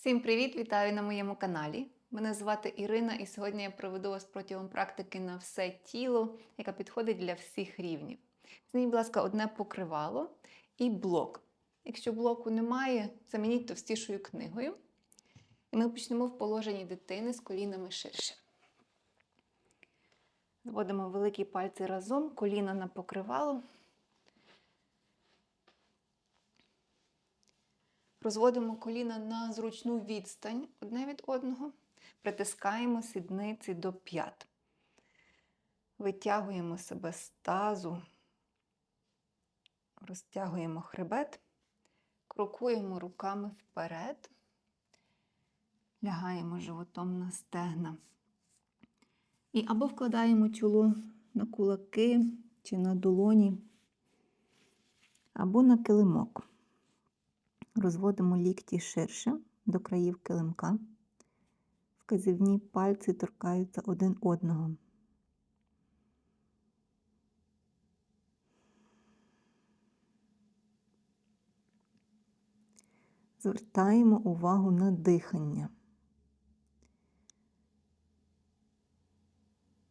Всім привіт! Вітаю на моєму каналі. Мене звати Ірина, і сьогодні я проведу вас протягом практики на все тіло, яка підходить для всіх рівнів. Візьміть, будь ласка, одне покривало і блок. Якщо блоку немає, замініть товстішою книгою. І ми почнемо в положенні дитини з колінами ширше. Зводимо великі пальці разом, коліна на покривало. Розводимо коліна на зручну відстань одне від одного, притискаємо сідниці до п'ят. Витягуємо себе з тазу, розтягуємо хребет, крокуємо руками вперед, лягаємо животом на стегна. І або вкладаємо чоло на кулаки чи на долоні, або на килимок. Розводимо лікті ширше до країв килимка. Вказівні пальці торкаються один одного. Звертаємо увагу на дихання.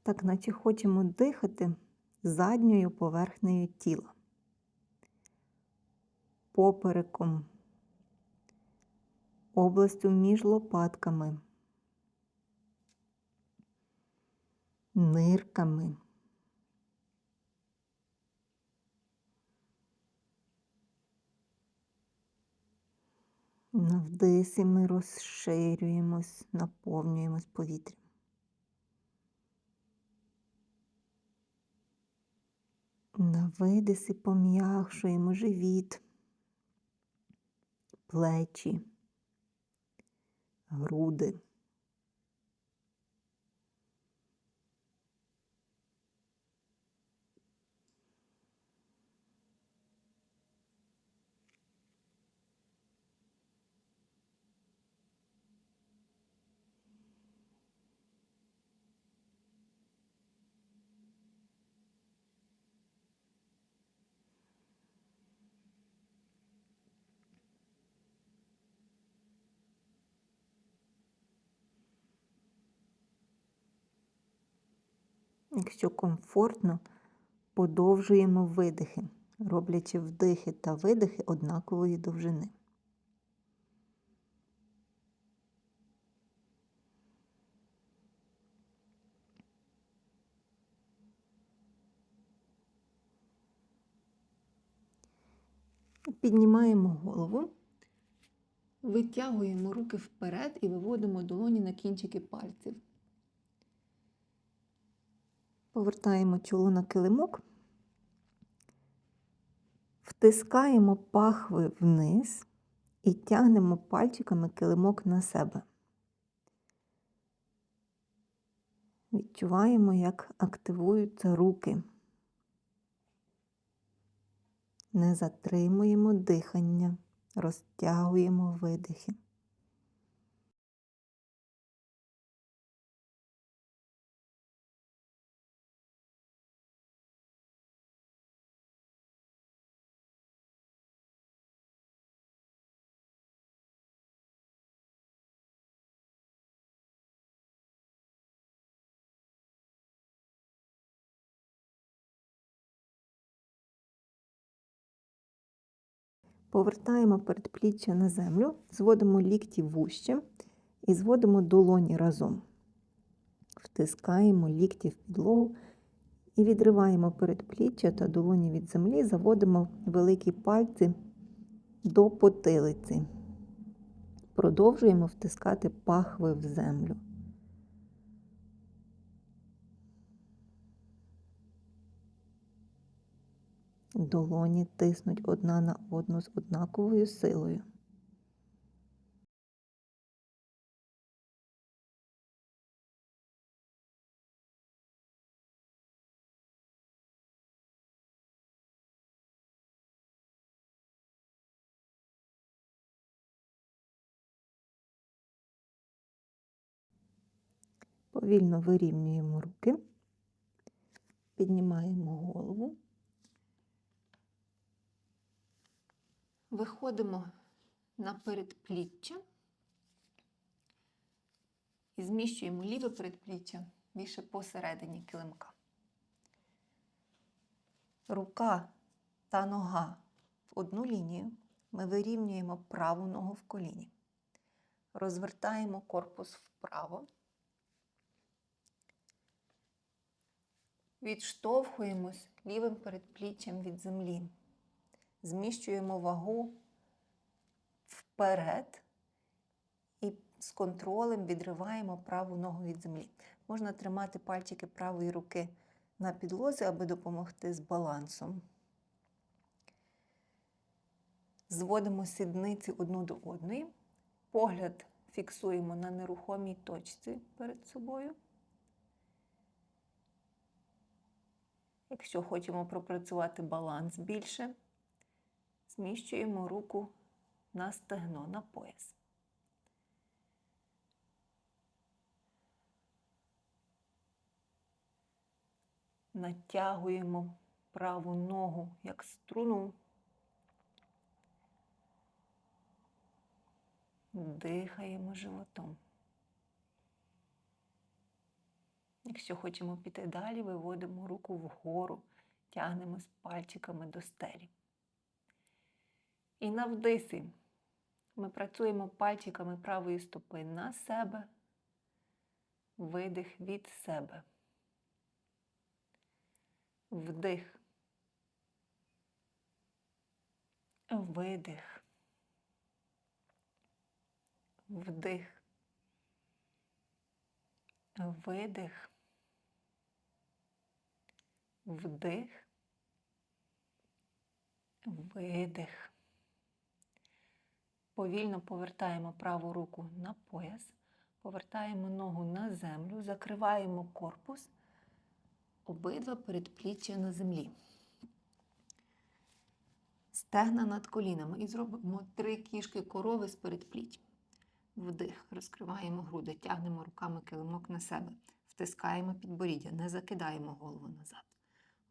Так, наче хочемо дихати задньою поверхнею тіла, попереком областю між лопатками, нирками. На вдисі ми розширюємось, наповнюємось повітрям. На видисі пом'якшуємо живіт, плечі груди. Якщо комфортно, подовжуємо видихи, роблячи вдихи та видихи однакової довжини. Піднімаємо голову, витягуємо руки вперед і виводимо долоні на кінчики пальців. Повертаємо чоло на килимок, втискаємо пахви вниз і тягнемо пальчиками килимок на себе. Відчуваємо, як активуються руки. Не затримуємо дихання, розтягуємо видихи. Повертаємо передпліччя на землю, зводимо лікті вуще і зводимо долоні разом. Втискаємо лікті в підлогу і відриваємо передпліччя та долоні від землі, заводимо великі пальці до потилиці. Продовжуємо втискати пахви в землю. Долоні тиснуть одна на одну з однаковою силою. Повільно вирівнюємо руки, піднімаємо голову. Виходимо на передпліччя І зміщуємо ліве передпліччя більше посередині килимка. Рука та нога в одну лінію. Ми вирівнюємо праву ногу в коліні. Розвертаємо корпус вправо. Відштовхуємось лівим передпліччям від землі. Зміщуємо вагу вперед і з контролем відриваємо праву ногу від землі. Можна тримати пальчики правої руки на підлозі, аби допомогти з балансом. Зводимо сідниці одну до одної. Погляд фіксуємо на нерухомій точці перед собою. Якщо хочемо пропрацювати баланс більше, зміщуємо руку на стегно, на пояс. Натягуємо праву ногу як струну. Дихаємо животом. Якщо хочемо піти далі, виводимо руку вгору, тягнемо з пальчиками до стелі. І на ми працюємо пальчиками правої стопи на себе, видих від себе. Вдих. Видих. Вдих. Видих. Вдих. Видих. Повільно повертаємо праву руку на пояс, повертаємо ногу на землю, закриваємо корпус, обидва передпліччя на землі. Стегна над колінами і зробимо три кішки корови з передпліть. Вдих, розкриваємо груди, тягнемо руками килимок на себе, втискаємо підборіддя, не закидаємо голову назад.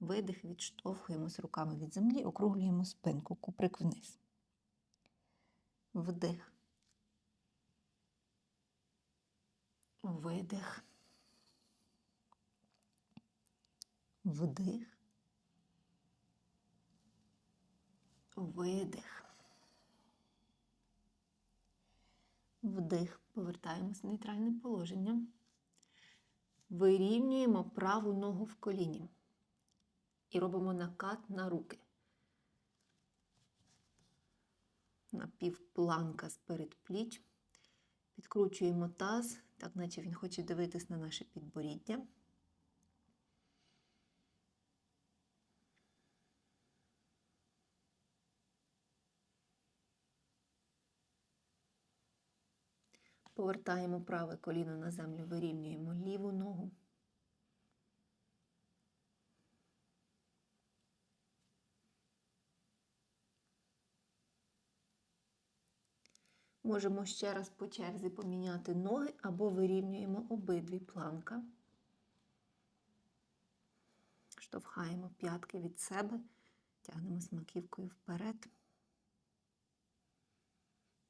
Видих, відштовхуємось руками від землі, округлюємо спинку, куприк вниз. Вдих. Видих. Вдих. Видих. Вдих. Повертаємось в нейтральне положення. Вирівнюємо праву ногу в коліні. І робимо накат на руки. Напівпланка з передпліч. Підкручуємо таз, так наче він хоче дивитись на наше підборіддя. Повертаємо праве коліно на землю, вирівнюємо ліву ногу. Можемо ще раз по черзі поміняти ноги або вирівнюємо обидві планка. Штовхаємо п'ятки від себе, тягнемо смаківкою вперед.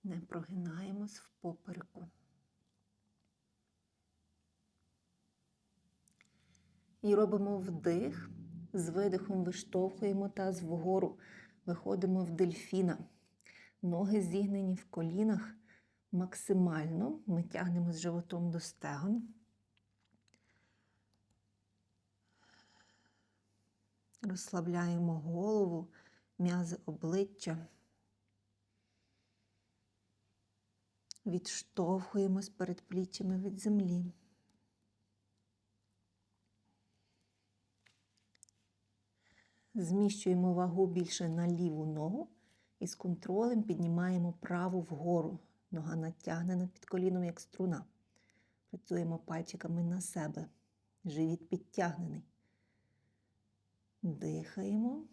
Не прогинаємось в попереку. І робимо вдих, з видихом виштовхуємо таз вгору, виходимо в дельфіна. Ноги зігнені в колінах максимально. Ми тягнемо з животом до стегон. Розслабляємо голову, м'язи обличчя. Відштовхуємось перед пліччями від землі. Зміщуємо вагу більше на ліву ногу і з контролем піднімаємо праву вгору. Нога натягнена під коліном, як струна. Працюємо пальчиками на себе. Живіт підтягнений. Дихаємо.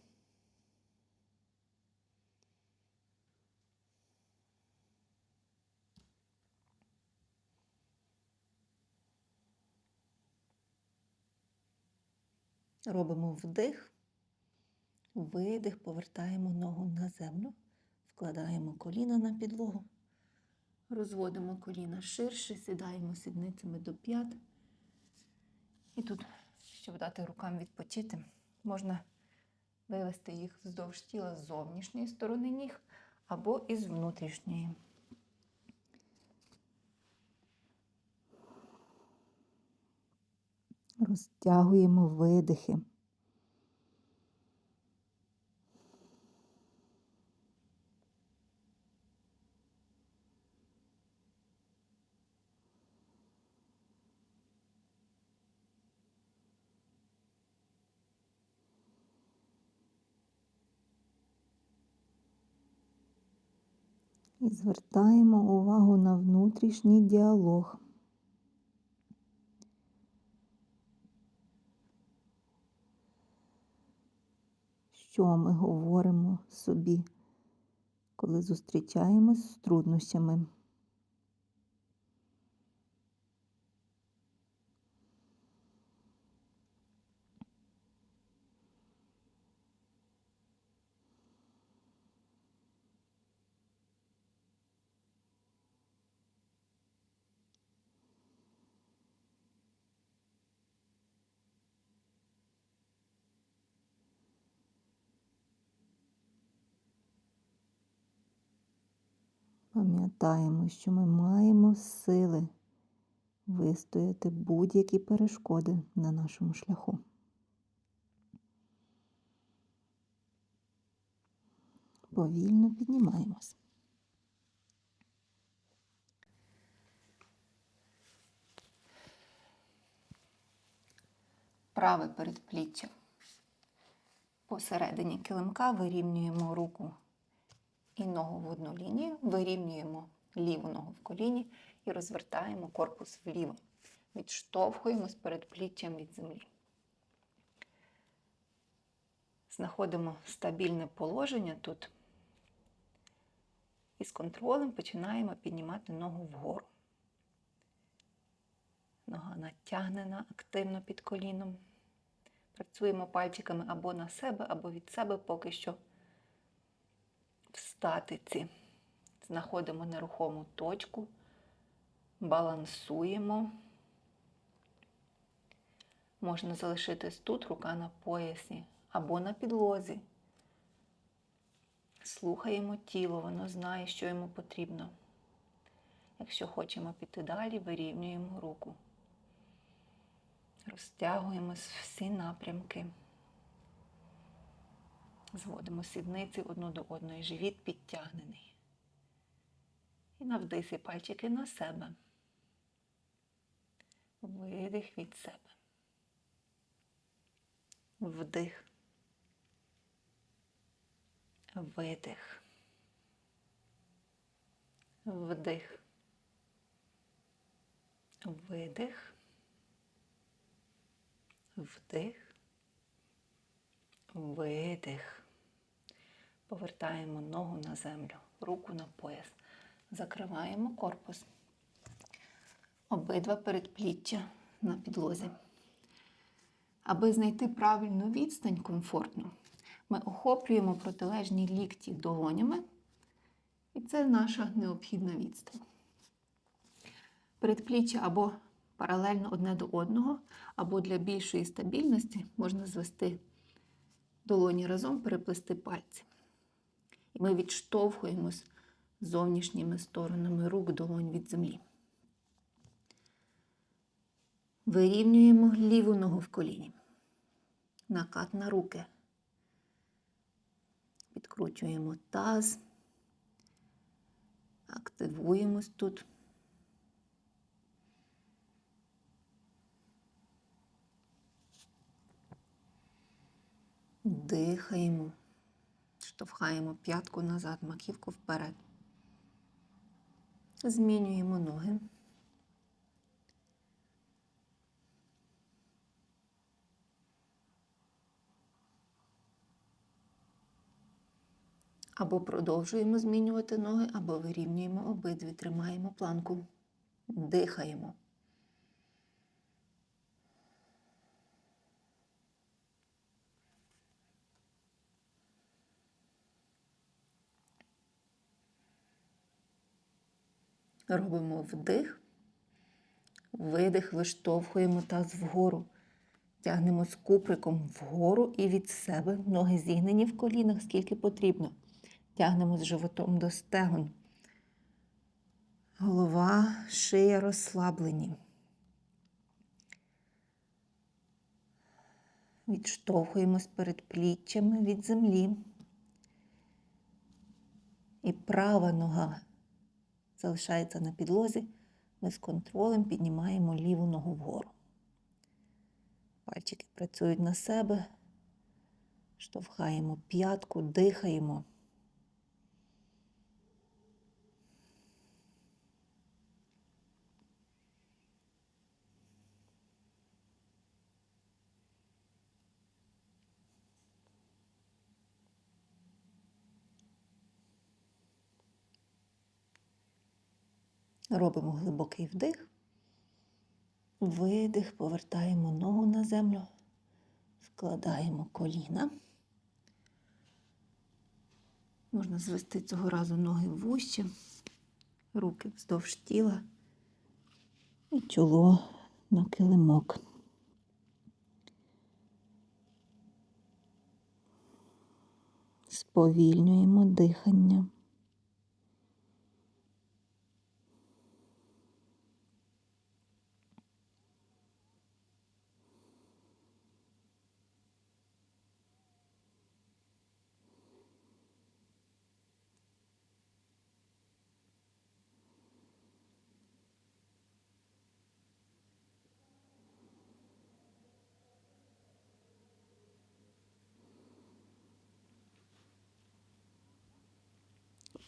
Робимо вдих, видих, повертаємо ногу на землю, вкладаємо коліна на підлогу, Розводимо коліна ширше, сідаємо сідницями до п'ят. І тут, щоб дати рукам відпочити, можна вивести їх вздовж тіла з зовнішньої сторони ніг або із внутрішньої. Розтягуємо видихи. І звертаємо увагу на внутрішній діалог. Що ми говоримо собі, коли зустрічаємось з труднощами? Пам'ятаємо, що ми маємо сили вистояти будь-які перешкоди на нашому шляху. Повільно піднімаємось. Праве передпліччя. Посередині килимка вирівнюємо руку і ногу в одну лінію, вирівнюємо ліву ногу в коліні і розвертаємо корпус вліво. Відштовхуємо з передпліччям від землі. Знаходимо стабільне положення тут. І з контролем починаємо піднімати ногу вгору. Нога натягнена активно під коліном. Працюємо пальчиками або на себе, або від себе поки що статиці. Знаходимо нерухому точку, балансуємо. Можна залишитись тут, рука на поясі або на підлозі. Слухаємо тіло, воно знає, що йому потрібно. Якщо хочемо піти далі, вирівнюємо руку. Розтягуємось всі напрямки. Зводимо сідниці одну до одної, живіт підтягнений. І на пальчики на себе. Видих від себе. Вдих. Видих. Вдих. Видих. Вдих. Видих. Повертаємо ногу на землю, руку на пояс. Закриваємо корпус. Обидва передпліччя на підлозі. Аби знайти правильну відстань комфортну, ми охоплюємо протилежні лікті долонями, і це наша необхідна відстань. Передпліччя або паралельно одне до одного, або для більшої стабільності можна звести долоні разом, переплести пальці. І ми відштовхуємось зовнішніми сторонами рук долонь від землі. Вирівнюємо ліву ногу в коліні. Накат на руки. Підкручуємо таз. Активуємось тут. Дихаємо, штовхаємо п'ятку назад, маківку вперед. Змінюємо ноги. Або продовжуємо змінювати ноги, або вирівнюємо обидві, тримаємо планку, дихаємо. Робимо вдих, видих, виштовхуємо таз вгору. Тягнемо з куприком вгору і від себе. Ноги зігнені в колінах, скільки потрібно. Тягнемо з животом до стегон. Голова, шия розслаблені. Відштовхуємось перед пліччями від землі. І права нога залишається на підлозі. Ми з контролем піднімаємо ліву ногу вгору. Пальчики працюють на себе, штовхаємо п'ятку, дихаємо. Робимо глибокий вдих. Видих, повертаємо ногу на землю, складаємо коліна. Можна звести цього разу ноги вужче, руки вздовж тіла і чоло на килимок. Сповільнюємо дихання.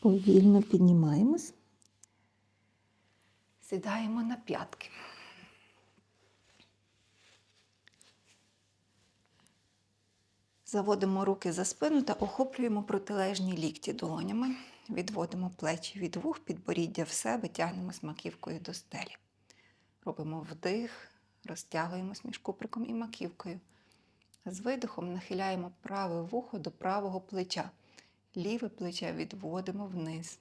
Повільно піднімаємось. Сідаємо на п'ятки. Заводимо руки за спину та охоплюємо протилежні лікті долонями. Відводимо плечі від вух, підборіддя в себе, тягнемо маківкою до стелі. Робимо вдих, розтягуємось між куприком і маківкою. З видихом нахиляємо праве вухо до правого плеча. Ліве плече відводимо вниз.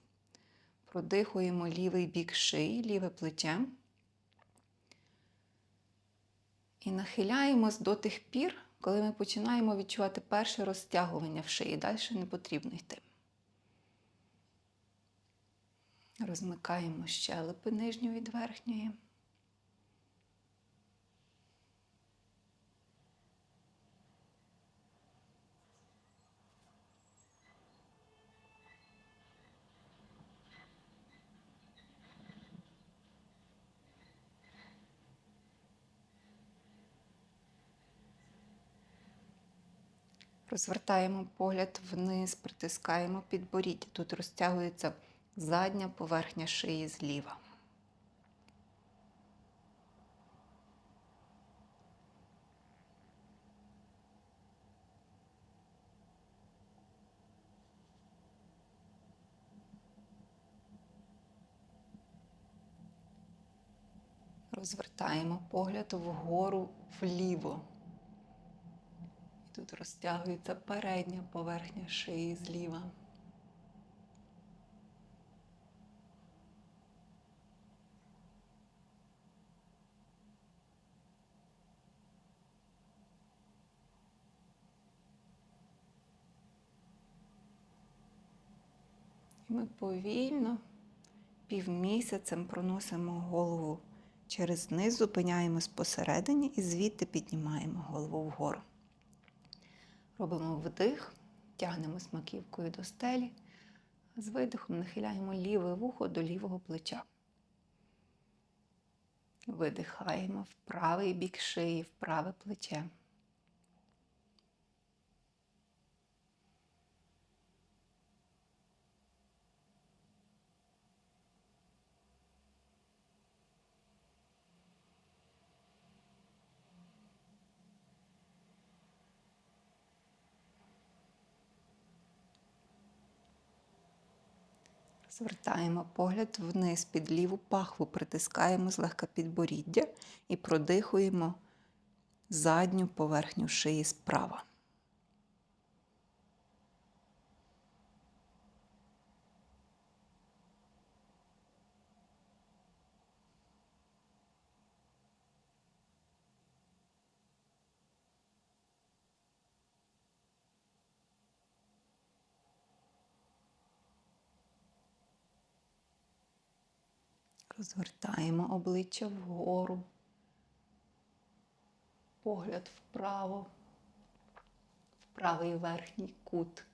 Продихуємо лівий бік шиї, ліве плече. І нахиляємось до тих пір, коли ми починаємо відчувати перше розтягування в шиї. Далі не потрібно йти. Розмикаємо щелепи нижню від верхньої. Розвертаємо погляд вниз, притискаємо підборіддя. Тут розтягується задня поверхня шиї зліва. Розвертаємо погляд вгору вліво. Тут розтягується передня поверхня шиї зліва. І ми повільно півмісяцем проносимо голову через низ, зупиняємось посередині і звідти піднімаємо голову вгору. Робимо вдих, тягнемо смаківкою до стелі, з видихом нахиляємо ліве вухо до лівого плеча. Видихаємо в правий бік шиї, в праве плече. Звертаємо погляд вниз під ліву пахву, притискаємо злегка підборіддя і продихуємо задню поверхню шиї справа. Розвертаємо обличчя вгору, погляд вправо, в правий верхній кут.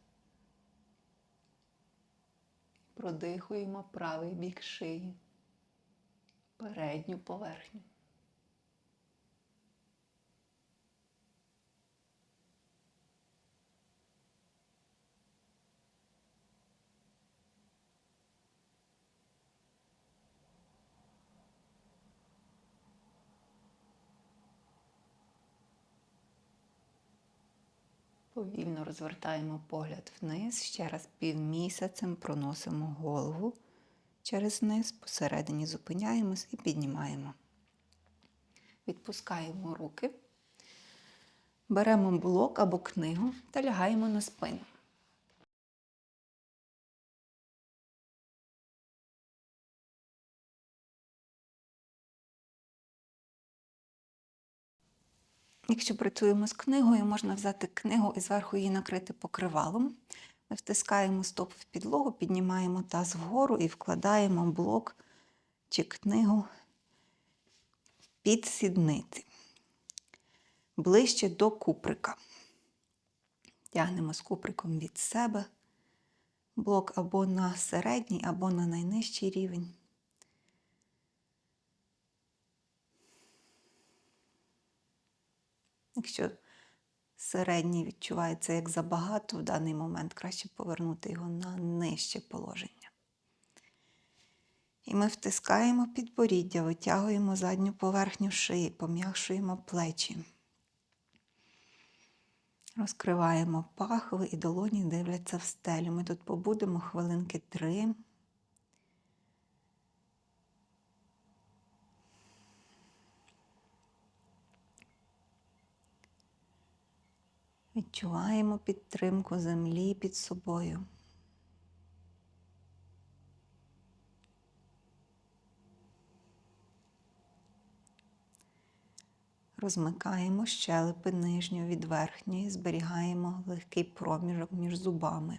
Продихуємо правий бік шиї, передню поверхню. Повільно розвертаємо погляд вниз, ще раз півмісяцем проносимо голову через низ, посередині зупиняємось і піднімаємо. Відпускаємо руки, беремо блок або книгу та лягаємо на спину. Якщо працюємо з книгою, можна взяти книгу і зверху її накрити покривалом. Ми втискаємо стоп в підлогу, піднімаємо таз вгору і вкладаємо блок чи книгу під сідниці, ближче до куприка. Тягнемо з куприком від себе блок або на середній, або на найнижчий рівень. Якщо середній відчувається як забагато, в даний момент краще повернути його на нижче положення. І ми втискаємо підборіддя, витягуємо задню поверхню шиї, пом'якшуємо плечі. Розкриваємо пахви і долоні дивляться в стелю. Ми тут побудемо хвилинки три. Відчуваємо підтримку землі під собою. Розмикаємо щелепи нижньої від верхньої, зберігаємо легкий проміжок між зубами.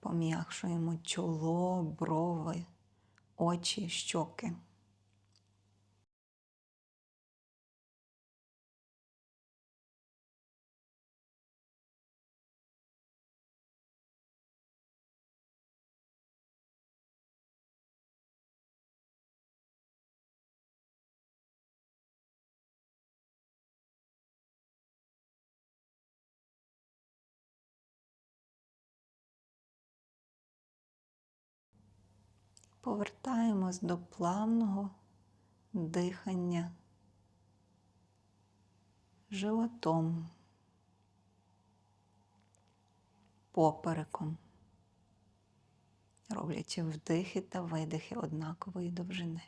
Пом'якшуємо чоло, брови, очі, щоки. Повертаємось до плавного дихання. Животом, попереком, роблячи вдихи та видихи однакової довжини.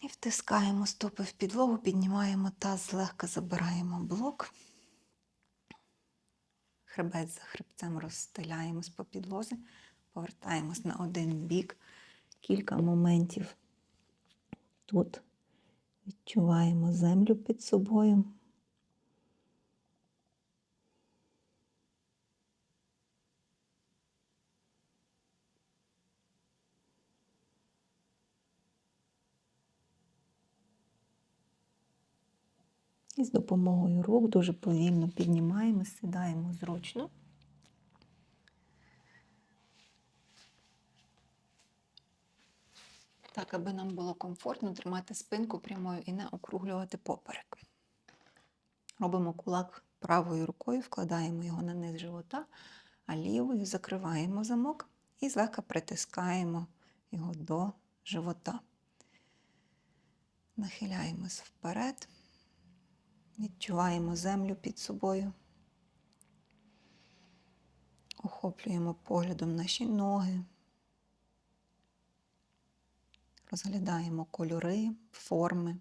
І втискаємо стопи в підлогу, піднімаємо таз, злегка забираємо блок. Хребець за хребцем розстеляємось по підлозі, повертаємось на один бік. Кілька моментів тут Відчуваємо землю під собою. І з допомогою рук дуже повільно піднімаємо, сідаємо зручно. Так, аби нам було комфортно тримати спинку прямою і не округлювати поперек. Робимо кулак правою рукою, вкладаємо його на низ живота, а лівою закриваємо замок і злегка притискаємо його до живота. Нахиляємось вперед, відчуваємо землю під собою, охоплюємо поглядом наші ноги, розглядаємо кольори, форми.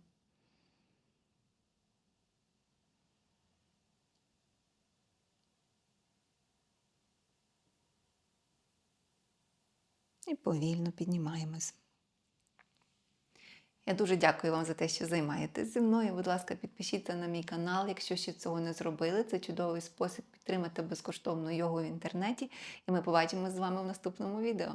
І повільно піднімаємось. Я дуже дякую вам за те, що займаєтесь зі мною. Будь ласка, підпишіться на мій канал, якщо ще цього не зробили. Це чудовий спосіб підтримати безкоштовно його в інтернеті. І ми побачимося з вами в наступному відео.